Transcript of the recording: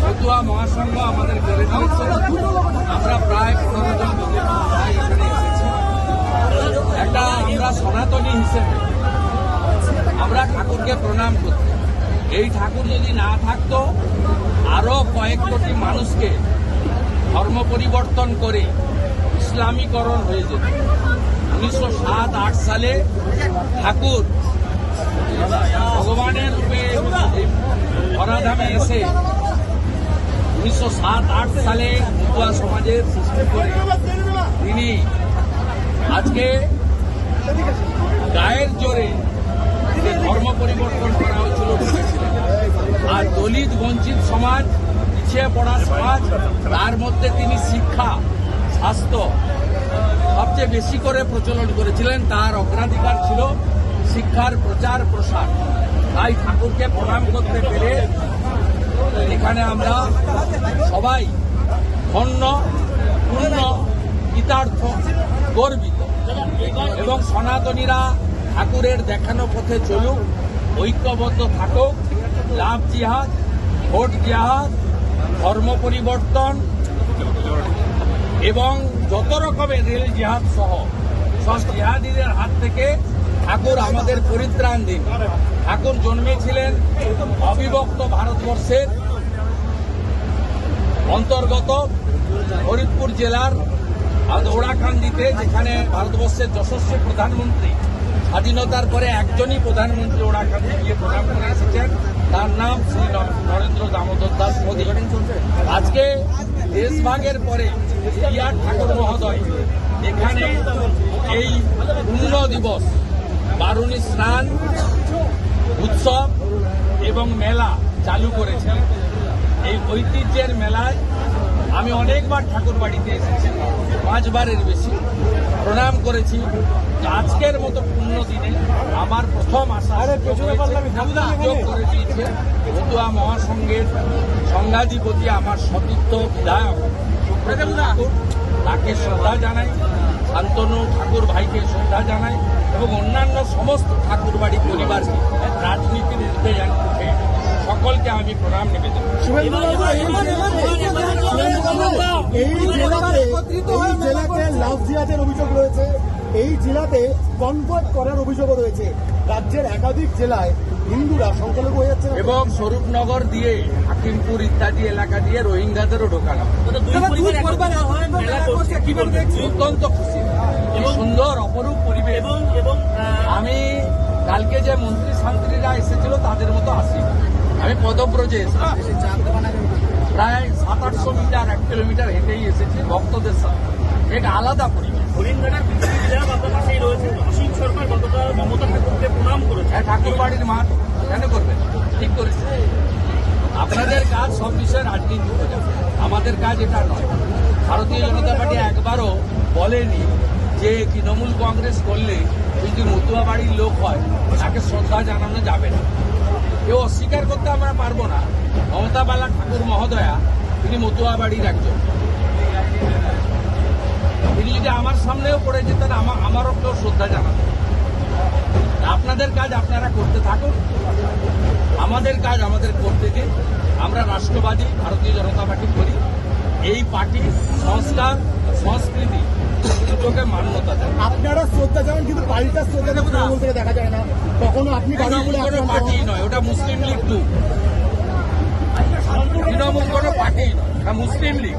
ফতুয়া আমাদের আমরা প্রায় পনেরো একটা আমরা সনাতনী হিসেবে আমরা ঠাকুরকে প্রণাম করতে এই ঠাকুর যদি না থাকতো আরও কয়েক কোটি মানুষকে ধর্ম পরিবর্তন করে ইসলামীকরণ হয়ে যেত উনিশশো সাত আট সালে ঠাকুর ভগবানের রূপে ধরাধামে এসে উনিশশো সাত, আট সালে মতুয়া সমাজের সৃষ্টি করে তিনি আজকে গায়ের জোরে ধর্ম পরিবর্তন করা হয়েছিল আর দলিত বঞ্চিত সমাজ, পিছিয়ে পড়া সমাজ, তার মধ্যে তিনি শিক্ষা, স্বাস্থ্য সবচেয়ে বেশি করে প্রচলন করেছিলেন। তার অগ্রাধিকার ছিল শিক্ষার প্রচার, প্রসার। তাই ঠাকুরকে প্রণাম করতে পেরে এখানে আমরা সবাই ধন্য, পূর্ণ, কৃতার্থ, গর্বিত। এবং সনাতনীরা ঠাকুরের দেখানো পথে চলুক, ঐক্যবদ্ধ থাকুক, লাভ জিহাদ, ভোট জিহাদ, ধর্ম পরিবর্তন এবং যত রকমের রেল জিহাদ সহ, সব জিহাদিদের হাত থেকে ঠাকুর আমাদের পরিত্রাণ দিন। ঠাকুর জন্মেছিলেন অবিভক্ত ভারতবর্ষের অন্তর্গত ফরিদপুর জেলার ওড়াকান্দিতে যেখানে ভারতবর্ষের যশস্বী প্রধানমন্ত্রী, স্বাধীনতার পরে একজনই প্রধানমন্ত্রী ওড়াকান্দি গিয়ে প্রণাম করে এসেছেন। তার নাম শ্রী নরেন্দ্র দামোদর দাস মোদী। আজকে দেশভাগের পরে বিআর ঠাকুর মহোদয়, এখানে এই পূর্ণ দিবস বারুণী স্নান উৎসব এবং মেলা চালু করেছিলেন এই ঐতিহ্যের মেলায় আমি অনেকবার ঠাকুর বাড়িতে এসেছি পাঁচবারের বেশি প্রণাম করেছি। আজকের মতো পূর্ণ দিনে আমার প্রথম আশা করে দিয়েছে। মতুয়া মহাসংঘের সংঘাধিপতি আমার সতীর্থ বিধায়ক সুব্রত ঠাকুর। তাকে শ্রদ্ধা জানাই। শান্তনু ঠাকুর ভাইকে শ্রদ্ধা জানাই। এবং অন্যান্য সমস্ত ঠাকুর বাড়ি পরিবারকে রাজনীতির ঊর্ধ্বে উঠে সকলকে আমি প্রণাম নিবেদন এই জেলাতে এই জেলাতে লাভ জিহাদের অভিযোগ রয়েছে। এই জেলাতে কনভার্ট করার অভিযোগও রয়েছে। রাজ্যের একাধিক জেলায় হিন্দুরা সংখ্যালঘু হয়ে যাচ্ছে এবং স্বরূপনগর দিয়ে হাকিমপুর ইত্যাদি এলাকা দিয়ে রোহিঙ্গাদেরও ঢোকানো। অত্যন্ত খুশি। সুন্দর অপরূপ পরিবেশ। এবং এবং আমি কালকে যে মন্ত্রী শান্ত্রীরা এসেছিল তাদের মতো আসি আমি পদব্রজে প্রায় সাত আটশো মিটার এক কিলোমিটার হেঁটেই এসেছি ভক্তদের সাথে এক আলাদা পরিবেশ। হরিণঘাটার বিজেপি বিধায়ক আপনার পাশেই রয়েছেন। অসীম সরকার গতকাল মমতা ঠাকুরকে প্রণাম করেছে হ্যাঁ ঠাকুর বাড়ির মাঠ কেন করবেন ঠিক করেছে। আপনাদের কাজ সব বিষয়ে রাজনীতি আমাদের কাজ এটা নয়। ভারতীয় জনতা পার্টি একবারও বলেনি যে তৃণমূল কংগ্রেস করলে যদি মতুয়া বাড়ির লোক হয়, তাকে শ্রদ্ধা জানানো যাবে না। কেউ অস্বীকার করতে আমরা পারব না। মমতা বালা ঠাকুর মহোদয়া, তিনি মতুয়া বাড়ির একজন। তিনি যদি আমার সামনেও পড়ে যেতেন আমার আমারও কেউ শ্রদ্ধা জানাতেন আপনাদের কাজ আপনারা করতে থাকুন। আমাদের কাজ আমাদের করতে দিন। আমরা রাষ্ট্রবাদী, ভারতীয় জনতা পার্টি করি। এই পার্টি সংস্কার, সংস্কৃতি দুটোকে মান্যতা আপনারা শ্রদ্ধা জানান কিন্তু পাল্টা শ্রদ্ধা জানান তৃণমূল থেকে দেখা যায় না। কখনো আপনি কোনো পার্টি নয় ওটা মুসলিম লীগ টু তৃণমূল কোনো পার্টি নয়। মুসলিম লীগ।